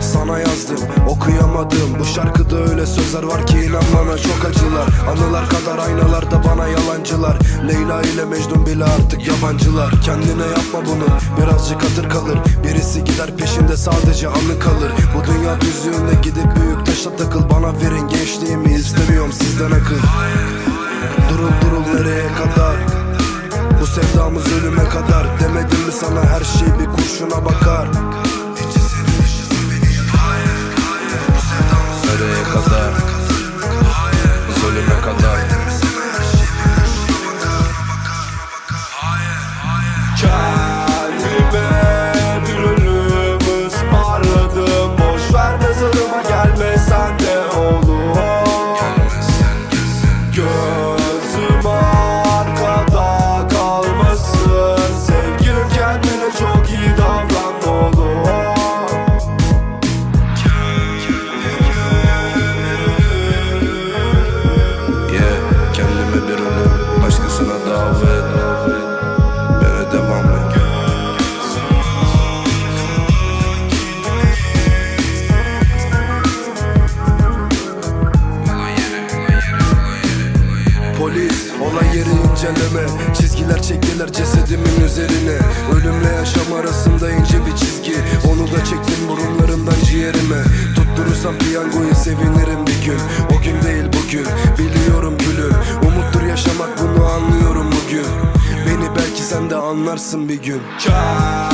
Sana yazdım okuyamadım. Bu şarkıda öyle sözler var ki inan bana çok acılar. Anılar kadar aynalarda bana yalancılar. Leyla ile Mecnun bile artık yabancılar. Kendine yapma bunu birazcık hatır kalır. Birisi gider peşinde sadece anı kalır. Bu dünya düzlüğünde gidip büyük taşa takıl Bana verin gençliğimi istemiyorum. Sizden akıl sevdamız ölüme kadar Demedim mi sana her şey bir kurşuna bakar Nereye kadar Biz ölüme kadar Kendime Başkasına davet Bana devam et. Polis olay yeri inceleme. Çizgiler çektiler cesedimin üzerine. Ölümle yaşam arasında ince bir çizgi. Onu da çektim burunlarından ciğerime. Tutturursam piyangoyu sevinirim bir gün. O gün değil bugün anlarsın bir gün. Kendime